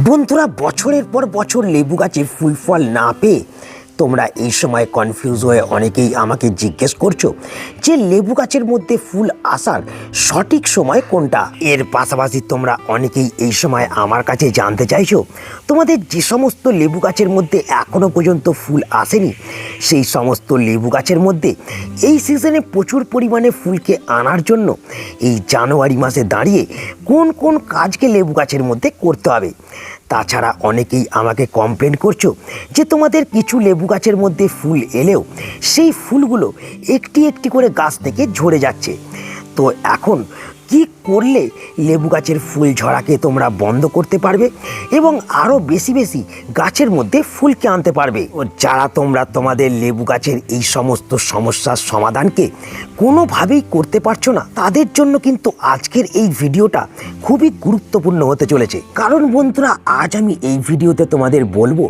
বন্ধুরা বছরের পর বছর লেবু গাছে ফুল ফল না পেয়ে তোমরা এই সময় কনফিউজ হয়ে অনেকেই আমাকে জিজ্ঞেস করছ যে লেবু গাছের মধ্যে ফুল আসার সঠিক সময় কোনটা? এর পাশাপাশি তোমরা অনেকেই এই সময় আমার কাছে জানতে চাইছো, তোমাদের যে সমস্ত লেবু গাছের মধ্যে এখনও পর্যন্ত ফুল আসেনি, সেই সমস্ত লেবু গাছের মধ্যে এই সিজনে প্রচুর পরিমাণে ফুলকে আনার জন্য এই জানুয়ারি মাসে দাঁড়িয়ে কোন কোন কাজকে লেবু গাছের মধ্যে করতে হবে? তাছাড়া অনেকেই আমাকে কমপ্লেন করছ যে তোমাদের কিছু লেবু গাছের মধ্যে ফুল এলেও সেই ফুলগুলো একটি একটি করে গাছ থেকে ঝরে যাচ্ছে। তো এখন কি করলে লেবু গাছের ফুল ঝরাকে তোমরা বন্ধ করতে পারবে এবং আরও বেশি বেশি গাছের মধ্যে ফুলকে আনতে পারবে? যারা তোমরা তোমাদের লেবু গাছের এই সমস্ত সমস্যার সমাধানকে কোনোভাবেই করতে পারছ না, তাদের জন্য কিন্তু আজকের এই ভিডিওটা খুবই গুরুত্বপূর্ণ হতে চলেছে। কারণ বন্ধুরা, আজ আমি এই ভিডিওতে তোমাদের বলব,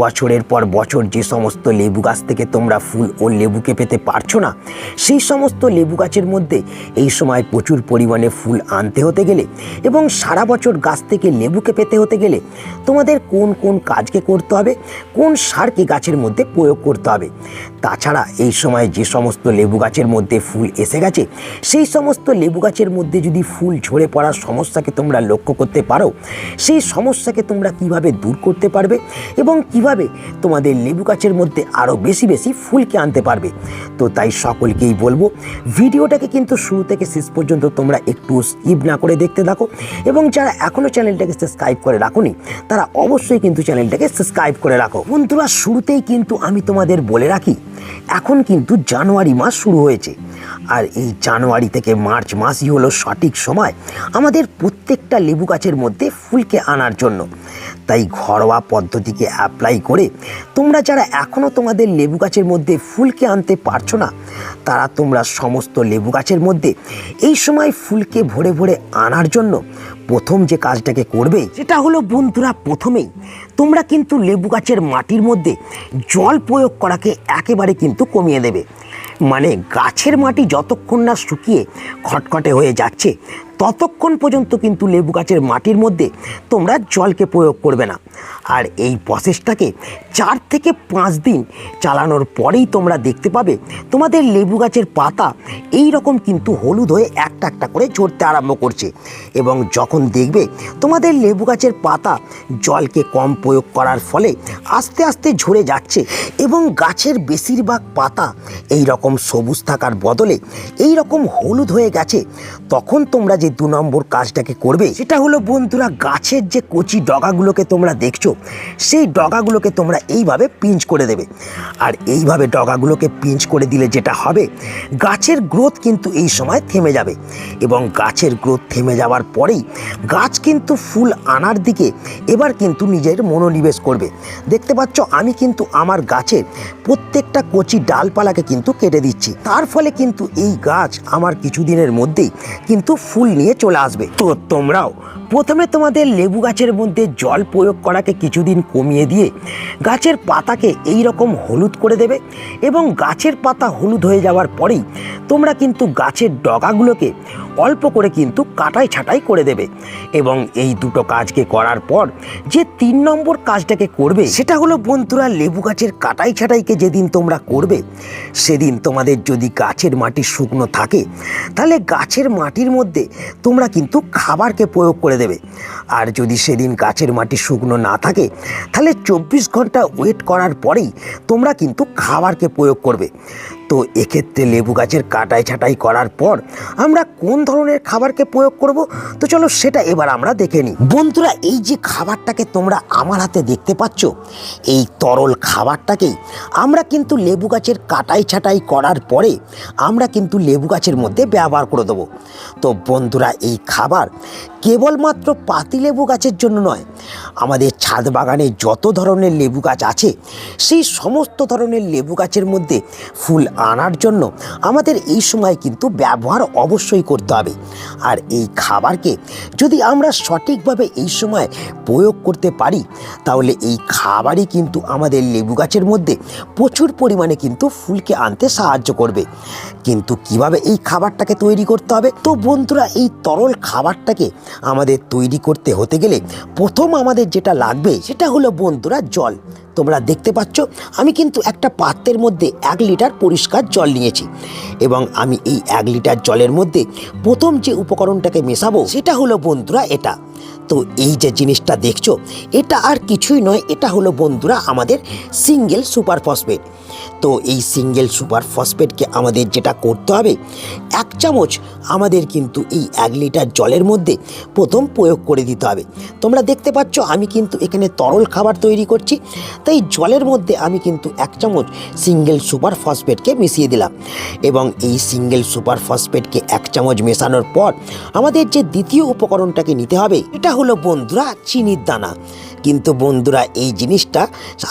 বছরের পর বছর যে সমস্ত লেবু গাছ থেকে তোমরা ফুল ও লেবুকে পেতে পারছ না, সেই সমস্ত লেবু গাছের মধ্যে এই সময় প্রচুর পরিমাণে ফুল আনতে হতে গেলে এবং সারা বছর গাছ থেকে লেবুকে পেতে হতে গেলে তোমাদের কোন কোন কাজকে করতে হবে, কোন সারকে গাছের মধ্যে প্রয়োগ করতে হবে। তাছাড়া এই সময় যে সমস্ত লেবু গাছের মধ্যে ফুল এসে গেছে, সেই সমস্ত লেবু গাছের মধ্যে যদি ফুল ঝরে পড়ার সমস্যাকে তোমরা লক্ষ্য করতে পারো, সেই সমস্যাকে তোমরা কীভাবে দূর করতে পারবে এবং কীভাবে তোমাদের লেবু গাছের মধ্যে আরও বেশি বেশি ফুলকে আনতে পারবে। তো তাই সকলকেই বলব, ভিডিওটাকে কিন্তু শুরু থেকে শেষ পর্যন্ত তোমরা একটু স্কিপ না করে দেখতে থাকো। এবং যারা এখনও চ্যানেলটাকে সাবস্ক্রাইব করে রাখোনি, তারা অবশ্যই কিন্তু চ্যানেলটাকে সাবস্ক্রাইব করে রাখো। বন্ধুরা, শুরুতেই কিন্তু আমি তোমাদের বলে রাখি, এখন কিন্তু জানুয়ারি মাস শুরু হয়েছে। আর এই জানুয়ারি থেকে মার্চ মাসই হলো সঠিক সময় আমাদের প্রত্যেকটা লেবু গাছের মধ্যে ফুলকে আনার জন্য। তাই ঘরোয়া পদ্ধতিকে অ্যাপ্লাই করে তোমরা যারা এখনও তোমাদের লেবু গাছের মধ্যে ফুলকে আনতে পারছ না, তারা তোমরা সমস্ত লেবু গাছের মধ্যে এই সময় ফুলকে ভরে ভরে আনার জন্য প্রথম যে কাজটাকে করবে সেটা হলো বন্ধুরা প্রথমেই তোমরা কিন্তু লেবু গাছের মাটির মধ্যে জল প্রয়োগ করাকে একেবারে কিন্তু কমিয়ে দেবে। মানে গাছের মাটি যতক্ষণ না শুকিয়ে খটখটে হয়ে যাচ্ছে ততক্ষণ পর্যন্ত কিন্তু লেবু গাছের মাটির মধ্যে তোমরা জলকে প্রয়োগ করবে না। আর এই প্রসেসটাকে চার থেকে পাঁচ দিন চালানোর পরেই তোমরা দেখতে পাবে তোমাদের লেবু গাছের পাতা এই রকম কিন্তু হলুদ হয়ে একটা একটা করে ঝরতে আরম্ভ করছে। এবং যখন দেখবে তোমাদের লেবু গাছের পাতা জলকে কম প্রয়োগ করার ফলে আস্তে আস্তে ঝরে যাচ্ছে এবং গাছের বেশিরভাগ পাতা এই রকম সবুজ থাকার বদলে এই রকম হলুদ হয়ে গেছে, তখন তোমরা যে দু নম্বর কাজটাকে করবে, সেটা হলো বন্ধুরা গাছের যে কচি ডগাগুলোকে তোমরা দেখছ, সেই ডগাগুলোকে তোমরা এইভাবে পিঞ্চ করে দেবে। আর এইভাবে ডগাগুলোকে পিঞ্চ করে দিলে যেটা হবে, গাছের গ্রোথ কিন্তু এই সময় থেমে যাবে। এবং গাছের গ্রোথ থেমে যাওয়ার পরেই গাছ কিন্তু ফুল আনার দিকে এবার কিন্তু নিজের মনোনিবেশ করবে। দেখতে পাচ্ছ, আমি কিন্তু আমার গাছের প্রত্যেকটা কচি ডালপালাকে কিন্তু কেটে দিচ্ছি। তার ফলে কিন্তু এই গাছ আমার কিছুদিনের মধ্যেই কিন্তু ফুল নিয়ে চলে আসবে। তো তোমরাও প্রথমে তোমাদের লেবু গাছের মধ্যে জল প্রয়োগ করাকে কিছুদিন কমিয়ে দিয়ে গাছের পাতাকে এই রকম হলুদ করে দেবে এবং গাছের পাতা হলুদ হয়ে যাওয়ার পরেই তোমরা কিন্তু গাছের ডগাগুলোকে অল্প করে কিন্তু কাটাই ছাটাই করে দেবে। এবং এই দুটো কাজকে করার পর যে তিন নম্বর কাজটাকে করবে, সেটা হলো বন্ধুরা লেবু গাছের কাটাই ছাটাইকে যেদিন তোমরা করবে, সেদিন তোমাদের যদি গাছের মাটি শুকনো থাকে, তাহলে গাছের মাটির মধ্যে তোমরা কিন্তু খাবারকে প্রয়োগ করে দেবে। আর যদি সেদিন গাছের মাটি শুকনো না থাকে, তাহলে চব্বিশ ঘণ্টা ওয়েট করার পরেই তোমরা কিন্তু খাবারকে প্রয়োগ করবে। তো এক্ষেত্রে লেবু গাছের কাটাই ছাটাই করার পর আমরা কোন ধরনের খাবারকে প্রয়োগ করব? তো চলো সেটা এবার আমরা দেখে নিই। বন্ধুরা, এই যে খাবারটাকে তোমরা আমার হাতে দেখতে পাচ্ছ, এই তরল খাবারটাকেই আমরা কিন্তু লেবু গাছের কাটাই ছাটাই করার পরে আমরা কিন্তু লেবু গাছের মধ্যে ব্যবহার করে দেবো। তো বন্ধুরা, এই খাবার কেবলমাত্র পাতিলেবু গাছের জন্য নয়, আমাদের ছাদ বাগানে যত ধরনের লেবু গাছ আছে, সেই সমস্ত ধরনের লেবু গাছের মধ্যে ফুল আনার জন্য আমাদের এই সময় কিন্তু ব্যবহার অবশ্যই করতে হবে। আর এই খাবারকে যদি আমরা সঠিকভাবে এই সময় প্রয়োগ করতে পারি, তাহলে এই খাবারই কিন্তু আমাদের লেবু গাছের মধ্যে প্রচুর পরিমাণে কিন্তু ফুলকে আনতে সাহায্য করবে। কিন্তু কীভাবে এই খাবারটাকে তৈরি করতে হবে? তো বন্ধুরা, এই তরল খাবারটাকে আমাদের তৈরি করতে হতে গেলে প্রথম আমাদের যেটা লাগবে সেটা হলো বন্ধুরা জল। তোমরা দেখতে পাচ্ছ, আমি কিন্তু একটা পাত্রের মধ্যে এক লিটার পরিষ্কার জল নিয়েছি এবং আমি এই এক লিটার জলের মধ্যে প্রথম যে উপকরণটাকে মেশাবো সেটা হলো বন্ধুরা এটা। তো এই যে জিনিসটা দেখছ, এটা আর কিছুই নয়, এটা হলো বন্ধুরা আমাদের সিঙ্গেল সুপার ফসফেট। তো এই সিঙ্গেল সুপার ফসফেটকে আমাদের যেটা করতে হবে, এক চামচ আমাদের কিন্তু এই এক লিটার জলের মধ্যে প্রথম প্রয়োগ করে দিতে হবে। তোমরা দেখতে পাচ্ছ, আমি কিন্তু এখানে তরল খাবার তৈরি করছি, তাই জলের মধ্যে আমি কিন্তু এক চামচ সিঙ্গেল সুপার ফসফেটকে মিশিয়ে দিলাম। এবং এই সিঙ্গেল সুপার ফসফেটকে এক চামচ মেশানোর পর আমাদের যে দ্বিতীয় উপকরণটাকে নিতে হবে, এটা হলো বন্ধুরা চিনির দানা। কিন্তু বন্ধুরা, এই জিনিসটা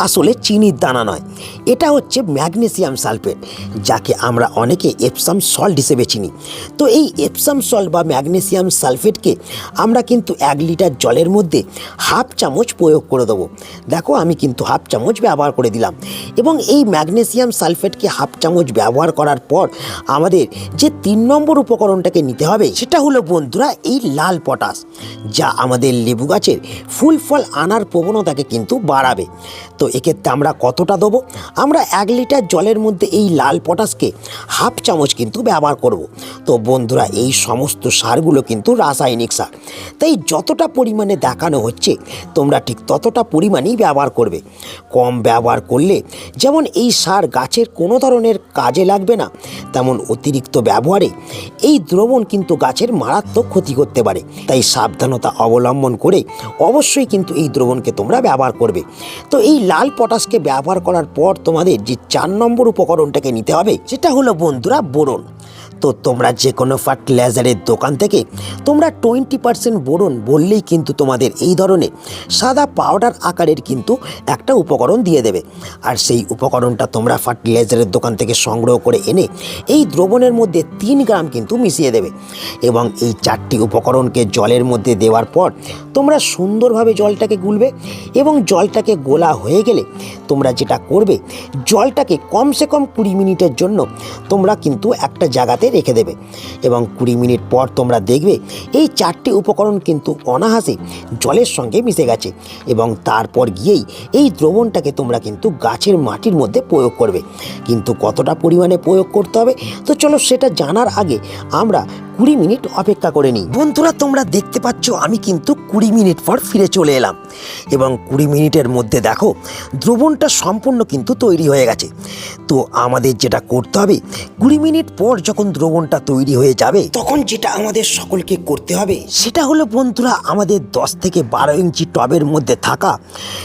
আসলে চিনির দানা নয়। এটা হচ্ছে ম্যাগনেসিয়াম সালফেট, যাকে আমরা অনেকে এপসাম সল্ট হিসেবে চিনি। তো এই এপসাম সল্ট বা ম্যাগনেসিয়াম সালফেটকে আমরা কিন্তু এক লিটার জলের মধ্যে হাফ চামচ প্রয়োগ করে দেবো। দেখো, আমি কিন্তু হাফ চামচ ব্যবহার করে দিলাম। এবং এই ম্যাগনেসিয়াম সালফেটকে হাফ চামচ ব্যবহার করার পর আমাদের যে তিন নম্বর উপকরণটাকে নিতে হবে, সেটা হলো বন্ধুরা, এই লাল পটাশ, যা আমাদের লেবু গাছের ফুল ফল আনার প্রবণতাকে কিন্তু বাড়াবে। তো এক্ষেত্রে আমরা কতটা দেবো? আমরা এক লিটার জলের মধ্যে এই লাল পটাশকে হাফ চামচ কিন্তু ব্যবহার করব। তো বন্ধুরা, এই সমস্ত সারগুলো কিন্তু রাসায়নিক সার। তাই যতটা পরিমাণে দেখানো হচ্ছে, তোমরা ঠিক ততটা পরিমাণেই ব্যবহার করবে। কম ব্যবহার করলে যেমন এই সার গাছের কোনো ধরনের কাজে লাগবে না, তেমন অতিরিক্ত ব্যবহারে এই দ্রবণ কিন্তু গাছের মারাত্মক ক্ষতি করতে পারে। তাই সাবধানতা অবলম্বন করে অবশ্যই কিন্তু এই দ্রবণকে তোমরা ব্যবহার করবে। তো এই লাল পটাশকে ব্যবহার করার পর তোমাদের যে চার নম্বর উপকরণটাকে নিতে হবে, সেটা হলো বন্ধুরা বোরন। তো তোমরা যে কোনো ফার্টিলাইজারের দোকান থেকে তোমরা টোয়েন্টি পার্সেন্ট বোরন বললেই কিন্তু তোমাদের এই ধরনের সাদা পাউডার আকারের কিন্তু একটা উপকরণ দিয়ে দেবে। আর সেই উপকরণটা তোমরা ফার্টিলাইজারের দোকান থেকে সংগ্রহ করে এনে এই দ্রবণের মধ্যে তিন গ্রাম কিন্তু মিশিয়ে দেবে। এবং এই চারটি উপকরণকে জলের মধ্যে দেওয়ার পর তোমরা সুন্দরভাবে জলটাকে গুলবে এবং জলটাকে গোলা হয়ে গেলে তোমরা যেটা করবে, জলটাকে কমসে কম কুড়ি মিনিটের জন্য তোমরা কিন্তু একটা জায়গাতে রেখে দেবে। এবং কুড়ি মিনিট পর তোমরা দেখবে, এই চারটি উপকরণ কিন্তু অনাহাসে জলের সঙ্গে মিশে গেছে এবং তারপর গিয়েই এই দ্রবণটাকে তোমরা কিন্তু গাছের মাটির মধ্যে প্রয়োগ করবে। কিন্তু কতটা পরিমাণে প্রয়োগ করতে হবে? তো চলো সেটা জানার আগে আমরা কুড়ি মিনিট অপেক্ষা করে নিই। বন্ধুরা, তোমরা দেখতে পাচ্ছ, আমি কিন্তু কুড়ি মিনিট পর ফিরে চলে এলাম। এবং কুড়ি মিনিটের মধ্যে দেখো, দ্রবণটা সম্পূর্ণ কিন্তু তৈরি হয়ে গেছে। তো আমাদের যেটা করতে হবে, কুড়ি মিনিট পর যখন দ্রবণটা তৈরি হয়ে যাবে, তখন যেটা আমাদের সকলকে করতে হবে, সেটা হলো বন্ধুরা, আমাদের দশ থেকে বারো ইঞ্চি টবের মধ্যে থাকা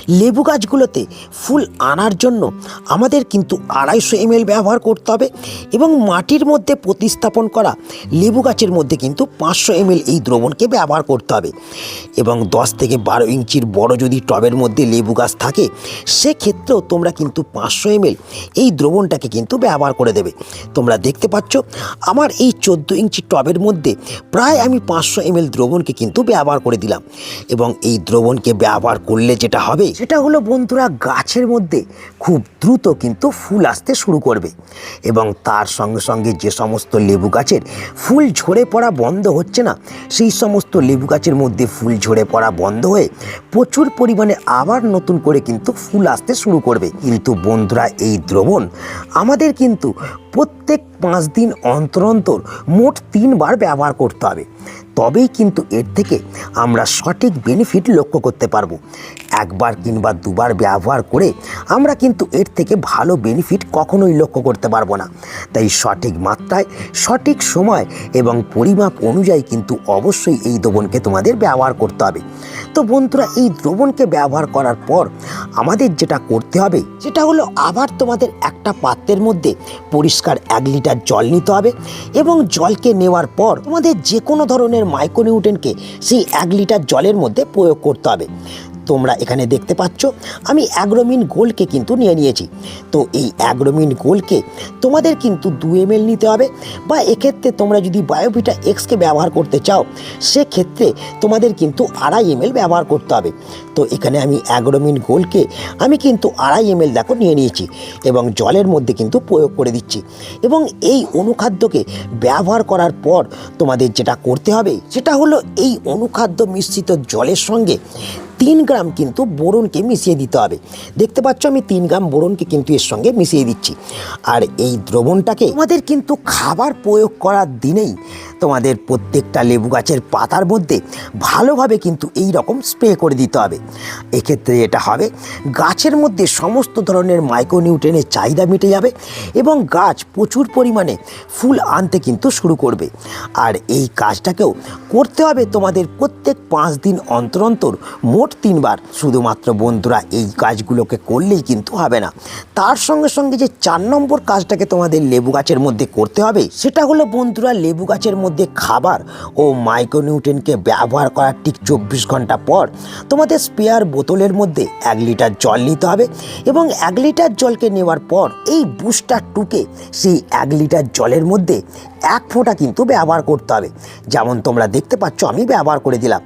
লেবু গাছগুলোতে ফুল আনার জন্য আমাদের কিন্তু আড়াইশো এমএল ব্যবহার করতে হবে এবং মাটির মধ্যে প্রতিস্থাপন করা লেবু গাছের মধ্যে কিন্তু পাঁচশো এমএল এই দ্রবণকে ব্যবহার করতে হবে। এবং দশ থেকে বারো ইঞ্চির বড় যদি টবের মধ্যে লেবু গাছ থাকে, সেক্ষেত্রেও তোমরা কিন্তু পাঁচশো এমএল এই দ্রবণটাকে কিন্তু ব্যবহার করে দেবে। তোমরা দেখতে পাচ্ছ, আমার এই চোদ্দ ইঞ্চি টবের মধ্যে প্রায় আমি পাঁচশো এমএল দ্রবণকে কিন্তু ব্যবহার করে দিলাম। এবং এই দ্রবণকে ব্যবহার করলে যেটা হবে, সেটা হলো বন্ধুরা গাছের মধ্যে খুব দ্রুত কিন্তু ফুল আসতে শুরু করবে। এবং তার সঙ্গে সঙ্গে যে সমস্ত লেবু গাছের ফুল ঝরে পড়া বন্ধ হচ্ছে না। সেই সমস্ত লেবু গাছের মধ্যে ফুল ঝরে পড়া বন্ধ হয়ে প্রচুর পরিমাণে আবার নতুন করে কিন্তু ফুল আসতে শুরু করবে। কিন্তু বন্ধুরা, এই দ্রবণ আমাদের কিন্তু প্রত্যেক পাঁচ দিন অন্তর অন্তর মোট তিনবার ব্যবহার করতে হবে। তবেই কিন্তু এর থেকে আমরা সঠিক বেনিফিট লক্ষ্য করতে পারব। একবার কিংবা দুবার ব্যবহার করে আমরা কিন্তু এর থেকে ভালো বেনিফিট কখনোই লক্ষ্য করতে পারব না। তাই সঠিক মাত্রায়, সঠিক সময় এবং পরিমাপ অনুযায়ী কিন্তু অবশ্যই এই দ্রবণকে তোমাদের ব্যবহার করতে হবে। তো বন্ধুরা, এই দ্রবণকে ব্যবহার করার পর আমাদের যেটা করতে হবে, সেটা হলো আবার তোমাদের একটা পাত্রের মধ্যে পরিষ্কার এক লিটার জল নিতে হবে এবং জলকে নেওয়ার পর তোমাদের যে কোনো ধরনের মাইক্রোনিউট্রেনকে সেই এক লিটার জলের মধ্যে প্রয়োগ করতে হবে। তোমরা এখানে দেখতে পাচ্ছ, আমি অ্যাগ্রোমিন গোল্ডকে কিন্তু নিয়ে নিয়েছি। তো এই অ্যাগ্রোমিন গোল্ডকে তোমাদের কিন্তু দু এম নিতে হবে বা এক্ষেত্রে তোমরা যদি বায়োভিটা এক্সকে ব্যবহার করতে চাও, সেক্ষেত্রে তোমাদের কিন্তু আড়াই এম ব্যবহার করতে হবে। তো এখানে আমি অ্যাগ্রোমিন গোল্ডকে আমি কিন্তু আড়াই এম দেখো নিয়ে নিয়েছি এবং জলের মধ্যে কিন্তু প্রয়োগ করে দিচ্ছি। এবং এই অনুখাদ্যকে ব্যবহার করার পর তোমাদের যেটা করতে হবে, সেটা হলো এই অনুখাদ্য মিশ্রিত জলের সঙ্গে তিন গ্রাম কিন্তু বোরনকে মিশিয়ে দিতে হবে। দেখতে পাচ্ছ আমি তিন গ্রাম বোরনকে কিন্তু এর সঙ্গে মিশিয়ে দিচ্ছি। আর এই দ্রবণটাকে আমাদের কিন্তু খাবার প্রয়োগ করার দিনেই তোমাদের প্রত্যেকটা লেবু গাছের পাতার মধ্যে ভালোভাবে কিন্তু এই রকম স্প্রে করে দিতে হবে। এক্ষেত্রে এটা হবে, গাছের মধ্যে সমস্ত ধরনের মাইক্রোনিউট্রেনের চাহিদা মিটে যাবে এবং গাছ প্রচুর পরিমাণে ফুল আনতে কিন্তু শুরু করবে। আর এই কাজটাকেও করতে হবে তোমাদের প্রত্যেক পাঁচ দিন অন্তর অন্তর, মোট তিনবার। শুধুমাত্র বন্ধুরা, এই কাজগুলোকে করলেই কিন্তু হবে না। তার সঙ্গে সঙ্গে যে চার নম্বর কাজটাকে তোমাদের লেবু গাছের মধ্যে করতে হবে, সেটা হলো বন্ধুরা, লেবু গাছের মধ্যে খাবার ও মাইক্রোনিউট্রেনকে ব্যবহার করার ঠিক চব্বিশ ঘণ্টা পর তোমাদের স্পেয়ার বোতলের মধ্যে এক লিটার জল নিতে হবে এবং এক লিটার জলকে নেওয়ার পর এই বুস্টার টুকে সেই এক লিটার জলের মধ্যে এক ফোঁটা কিন্তু ব্যবহার করতে হবে। যেমন তোমরা দেখতে পাচ্ছ, আমি ব্যবহার করে দিলাম।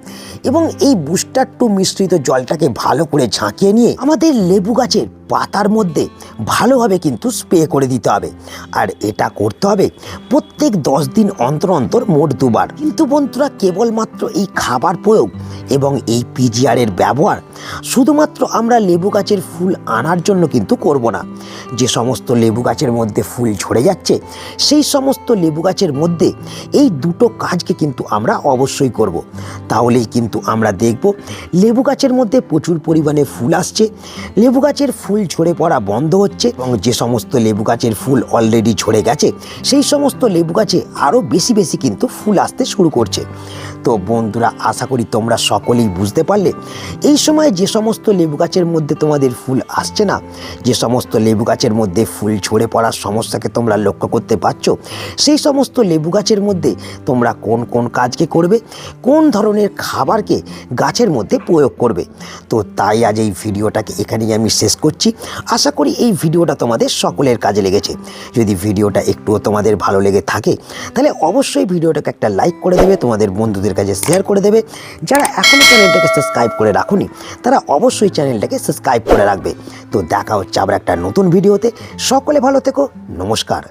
এবং এই বুস্টার টু মিশ্রিত জলটাকে ভালো করে ঝাঁকিয়ে নিয়ে আমাদের লেবু গাছের পাতার মধ্যে ভালোভাবে কিন্তু স্প্রে করে দিতে হবে। আর এটা করতে হবে প্রত্যেক দশ দিন অন্তর অন্তর মোট দুবার। কিন্তু বন্ধুরা, কেবলমাত্র এই খাবার প্রয়োগ এবং এই পিজিআরের ব্যবহার শুধুমাত্র আমরা লেবু গাছের ফুল আনার জন্য কিন্তু করব না। যে সমস্ত লেবু গাছের মধ্যে ফুল ঝরে যাচ্ছে, সেই সমস্ত লেবু গাছের মধ্যে এই দুটো কাজকে কিন্তু আমরা অবশ্যই করব। তাহলেই কিন্তু আমরা দেখব, লেবু গাছের মধ্যে প্রচুর পরিমাণে ফুল আসছে, লেবু গাছের ফুল ঝরে পড়া বন্ধ হচ্ছে এবং যে সমস্ত লেবু গাছের ফুল অলরেডি ঝরে গেছে, সেই সমস্ত লেবু গাছে আরও বেশি বেশি কিন্তু ফুল আসতে শুরু করছে। তো বন্ধুরা, আশা করি তোমরা সকলেই বুঝতে পারলে। এই সময় যে সমস্ত লেবু গাছের মধ্যে তোমাদের ফুল আসছে না, যে সমস্ত লেবু গাছের মধ্যে ফুল ঝরে পড়ার সমস্যাকে তোমরা লক্ষ্য করতে পারছ, সেই সমস্ত লেবু গাছের মধ্যে তোমরা কোন কোন কাজকে করবে, কোন ধরনের খাবারকে গাছের মধ্যে প্রয়োগ করবে। তো তাই আজ এই ভিডিওটাকে এখানেই আমি শেষ করছি। আশা করি এই ভিডিওটা তোমাদের সকলের কাজে লেগেছে। যদি ভিডিওটা একটুও তোমাদের ভালো লেগে থাকে, তাহলে অবশ্যই ভিডিওটাকে একটা লাইক করে দেবে, তোমাদের বন্ধুদের কাছে শেয়ার করে দেবে। যারা এখনও চ্যানেলটাকে সাবস্ক্রাইব করে রাখুনি তারা অবশ্যই চ্যানেলটাকে সাবস্ক্রাইব করে রাখবে। তো দেখা হচ্ছে আবার একটা নতুন ভিডিওতে। সকলে ভালো থেকো, নমস্কার।